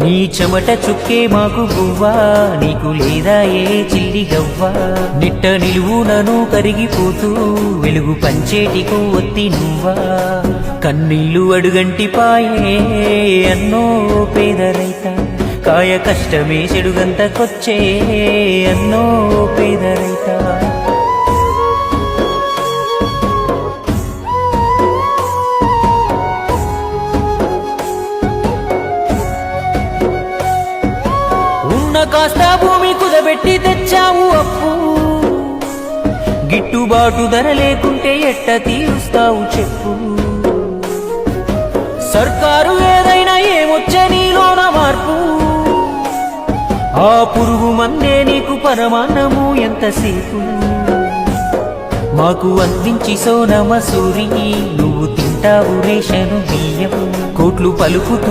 నీ చెమట చుక్కే మాకు గువ్వా నీకు లేదా ఏ చిల్లి గవ్వా? నిట్ట నిలువునను కరిగిపోతూ వెలుగు పంచేటికు ఒత్తి నువ్వా? కన్నీళ్ళు అడుగంటి పాయే అన్నో పేదరైత కాయ కష్టమే చెడుగంతకొచ్చే అన్నో పేదరైత ఉన్న కాస్త భూమి కుదబెట్టి తెచ్చావు అప్పు. గిట్టుబాటు ధర లేకుంటే ఎట్ట తీరుస్తావు చెప్పు. సర్కారు ఏదైనా ఏమొచ్చే నీలోన మార్పు. ఆ పురుగు మందే నీకు పరమాన్నము ఎంతసేపు మాకు అందించి సోనమ సూరి నువ్వు తింటావు రేషను బియ్యం కోట్లు పలుకుతు